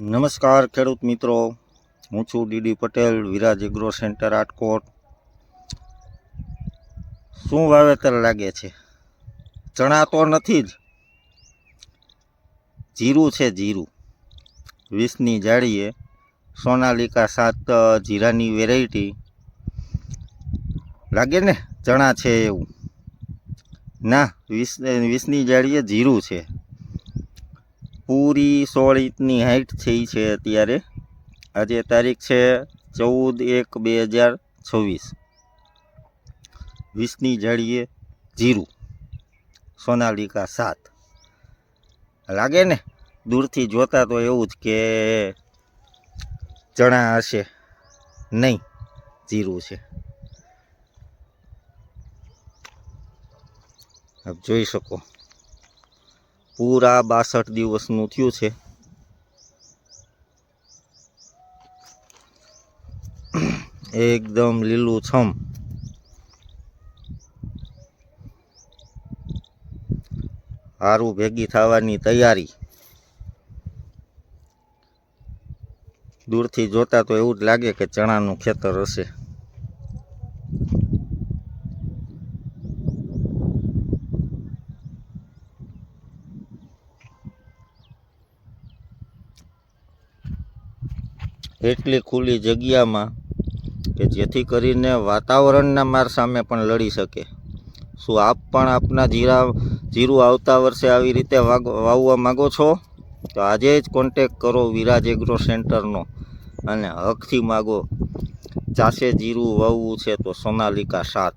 નમસ્કાર ખેડૂત મિત્રો. હું છું DD Patel, Viraj agro centre Rajkot. શું વાવેતર લાગે છે? ચણા તો નથી જ. જીરું છે જીરું. વીસની જાળીએ સોનાલિકા સાત જીરાની વેરાયટી લાગે ને ચણા છે એવું? ના, વીસ, વીસની જાળીએ જીરું છે. પૂરી સોળ ઇંચની હાઈટ થઈ છે અત્યારે. આજે તારીખ છે ચૌદ એક બે હજાર છવ્વીસ. વીસની જાળીએ જીરું, સોનાલિકા સાત. લાગે ને? દૂરથી જોતા તો એવું જ કે ચણા હશે નહીં, જીરું છે. આપ જોઈ શકો. પૂરા બાસઠ દિવસનું થયું છે. એકદમ લીલું છમ. હારું ભેગી થવાની તૈયારી. દૂરથી જોતા તો એવું જ લાગે કે ચણાનું ખેતર હશે. એટલી ખુલ્લી જગ્યામાં કે જેથી કરીને વાતાવરણના માર સામે પણ લડી શકે. શું આપ પણ આપના જીરા, જીરું આવતા વર્ષે આવી રીતે વાવવા માગો છો? તો આજે જ કોન્ટેક કરો વિરાજ એગ્રો સેન્ટરનો અને હકથી માગો. ચાસે જીરું વાવવું છે તો સોનાલિકા સાત.